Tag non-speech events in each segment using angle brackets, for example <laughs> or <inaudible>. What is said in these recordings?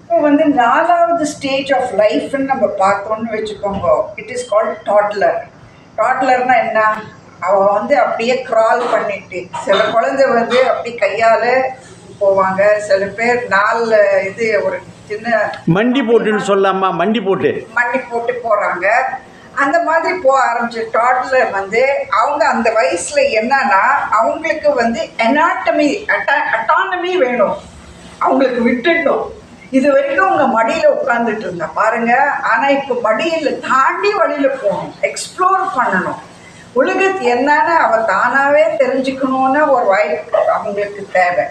இப்போ வந்து நாலாவது ஸ்டேஜ் ஆஃப் லைஃப்னு நம்ம பார்த்தோம்னு வச்சுக்கோங்க. இட் இஸ் கால்ட் டாட்லர் டாட்லர்னா என்ன? அவள் வந்து அப்படியே க்ரால் பண்ணிட்டு சில குழந்தை வந்து அப்படி கையால் போவாங்க. சில பேர் நாலு இது ஒரு சின்ன மண்டி போட்டுன்னு சொல்லலாமா? மண்டி போட்டு. மண்ணி போட்டு போகிறாங்க அந்த மாதிரி போக ஆரம்பிச்ச டாட்லர் வந்து அவங்க அந்த வயசில் என்னன்னா அவங்களுக்கு வந்து எனாட்டமி அட்டா அட்டானமி வேணும். அவங்களுக்கு விட்டுடணும். இது வரைக்கும் அவங்க மடியில் உட்காந்துட்டு இருந்தா பாருங்க ஆனால் இப்போ மடியில் தாண்டி வழியில் போகணும். எக்ஸ்ப்ளோர் பண்ணணும். உலகத்து என்னன்னு அவ தானாகவே தெரிஞ்சுக்கணும்னு ஒரு வாய்ப்பு அவங்களுக்கு தேவை.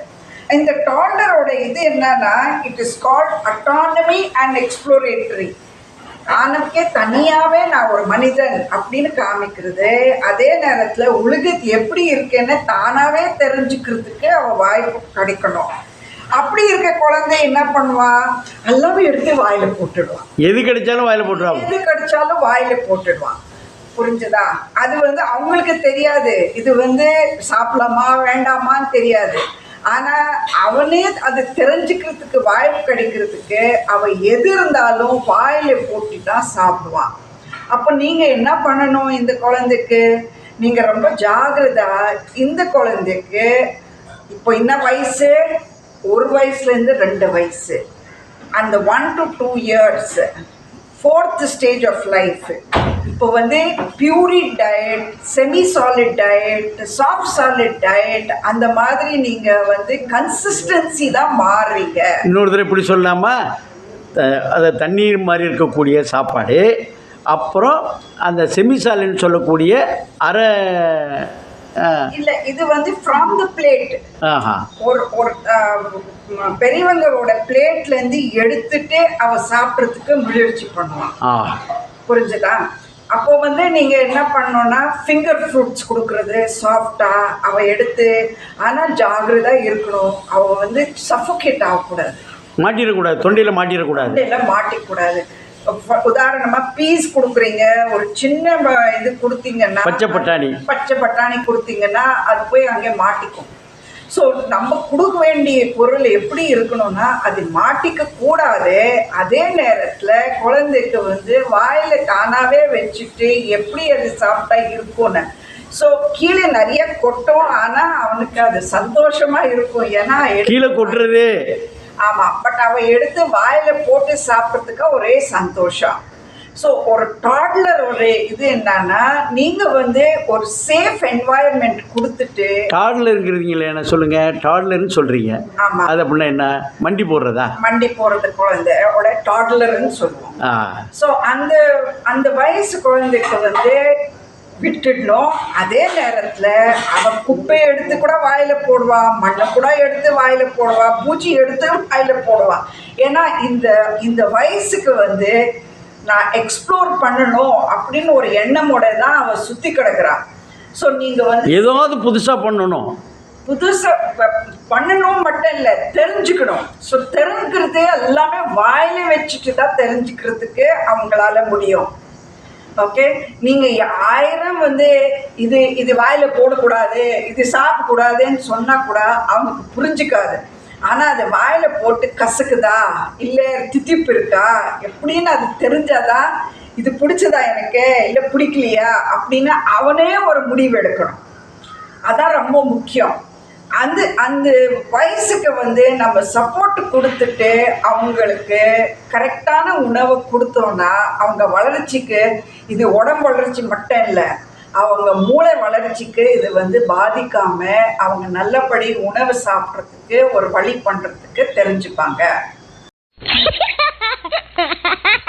இந்த டாலரோட இது என்னன்னா it is called autonomy and exploratory ஆனக்கே தனியாகவே நான் ஒரு மனிதன் அப்படின்னு காமிக்கிறது. அதே நேரத்தில் உலகத்து எப்படி இருக்குன்னு தானாகவே தெரிஞ்சுக்கிறதுக்கு அவள் வாய்ப்பு கிடைக்கணும். அப்படி இருக்க குழந்தை என்ன பண்ணுவா? எல்லாமே எடுத்து வாயில போட்டுடுவான் எது கிடைச்சாலும் வாயில போட்டுருவாங்க எது கிடைச்சாலும் வாயில போட்டுடுவான் புரிஞ்சுதா? அது வந்து அவங்களுக்கு தெரியாது. இது வந்து சாப்பிடலாமா வேண்டாமான்னு தெரியாது. ஆனா அவனே அது தெரிஞ்சுக்கிறதுக்கு வாய்ப்பு கிடைக்கிறதுக்கு அவன் எது இருந்தாலும் வாயில போட்டு தான் சாப்பிடுவான். அப்போ நீங்க என்ன பண்ணணும் இந்த குழந்தைக்கு? நீங்க ரொம்ப ஜாகிரதா இந்த குழந்தைக்கு இப்போ என்ன வயசு? ஒரு வயசுலேருந்து ரெண்டு வயசு. அந்த one to two years fourth stage of life இப்போ வந்து pureed diet semi solid diet soft solid diet அந்த மாதிரி நீங்கள் வந்து கன்சிஸ்டன்சி தான் மாறுறீங்க. இன்னொரு தடவை இப்படி சொல்லாமா அது தண்ணீர் மாதிரி இருக்கக்கூடிய சாப்பாடு அப்புறம் அந்த செமிசாலின்னு சொல்லக்கூடிய அரை இல்லை இது வந்து ஃப்ரம் த பிளேட் ஒரு ஒரு பெரியவங்களோட பிளேட்லேருந்து எடுத்துட்டு அவ சாப்பிட்றதுக்கு முயற்சி பண்ணுவான் ஆ. புரிஞ்சுதா? அப்போ வந்து நீங்கள் என்ன பண்ணணும்னா ஃபிங்கர் ஃப்ரூட்ஸ் கொடுக்குறது சாஃப்டாக அவள் எடுத்து ஆனால் ஜாகிரதா இருக்கணும். அவள் வந்து சஃபோகேட் ஆகக்கூடாது. மாட்டிடக்கூடாது தொண்டையில் மாட்டிடக்கூடாது. மாட்டிக்கூடாது. உதாரணமா பீஸ் கொடுக்குறீங்க ஒரு சின்ன இது கொடுத்தீங்கன்னா பச்சை பட்டாணி. பச்சை பட்டாணி கொடுத்தீங்கன்னா அது போய் அங்கே மாட்டிக்கும். ஸோ நம்ம கொடுக்க வேண்டிய பொருள் எப்படி இருக்கணும்னா அது மாட்டிக்க கூடாது. அதே நேரத்தில் குழந்தைக்கு வந்து வாயில தானாவே வச்சுட்டு எப்படி அது சாப்பிட்டா இருக்கும்னு. ஸோ கீழே நிறைய கொட்டும் ஆனால் அவனுக்கு அது சந்தோஷமா இருக்கும். ஏன்னா கீழே கொட்டுறது. ஆமா பட் அவ எடுத்து வாயில போட்டு சாப்பிட்றதுக்கு ஒரே சந்தோஷம். ஸோ ஒரு டாட்லர் ஒரு இது என்னன்னா நீங்க வந்து ஒரு சேஃப் என்வாயர்மெண்ட் கொடுத்துட்டு டாட்லர் இருக்கிறீங்களே என்ன சொல்லுங்க? டாட்லர்னு சொல்றீங்க. ஆமா. அது அப்படின்னா என்ன? மண்டி போடுறதா? மண்டி போறது குழந்தையோட டாட்லர்னு சொல்லுவோம். ஸோ அந்த அந்த வயசு குழந்தைக்கு வந்து விட்டுடணும் அதே நேரத்தில் அவன் குப்பையை எடுத்து கூட வாயில போடுவா மண்ணை கூட எடுத்து வாயில போடுவா பூச்சி எடுத்து வாயில போடுவா. ஏன்னா இந்த இந்த வயசுக்கு வந்து நான் எக்ஸ்ப்ளோர் பண்ணணும் அப்படின்னு ஒரு எண்ணமோட தான் அவன் சுற்றி கிடக்குறான் ஸோ நீங்கள் வந்து ஏதாவது புதுசாக பண்ணணும். புதுசாக பண்ணணும் மட்டும் இல்லை தெரிஞ்சுக்கணும். ஸோ தெரிஞ்சுக்கிறது எல்லாமே வாயில வச்சுட்டு தான் தெரிஞ்சுக்கிறதுக்கு அவங்களால முடியும். ஓகே நீங்கள் ஆயிரம் வந்து இது இது வாயில போடக்கூடாது இது சாப்பிடக்கூடாதுன்னு சொன்னால் கூட அவனுக்கு புரிஞ்சுக்காது. ஆனால் அது வாயில போட்டு கசக்குதா? இல்லை தித்திப்பு இருக்கா? எப்படின்னு அது தெரிஞ்சாதான் இது பிடிச்சதா எனக்கு? இல்லை பிடிக்கலையா? அப்படின்னு அவனே ஒரு முடிவு எடுக்கணும். அதான் ரொம்ப முக்கியம். அந்த அந்த வயசுக்கு வந்து நம்ம சப்போர்ட் கொடுத்துட்டு அவங்களுக்கு கரெக்டான உணவை கொடுத்தோன்னா அவங்க வளர்ச்சிக்கு இது உடம்பு வளர்ச்சி மட்டும் இல்லை அவங்க மூளை வளர்ச்சிக்கு இது வந்து பாதிக்காம அவங்க நல்லபடி உணவு சாப்பிட்றதுக்கு ஒரு வழி பண்ணுறதுக்கு தெரிஞ்சுப்பாங்க. <laughs>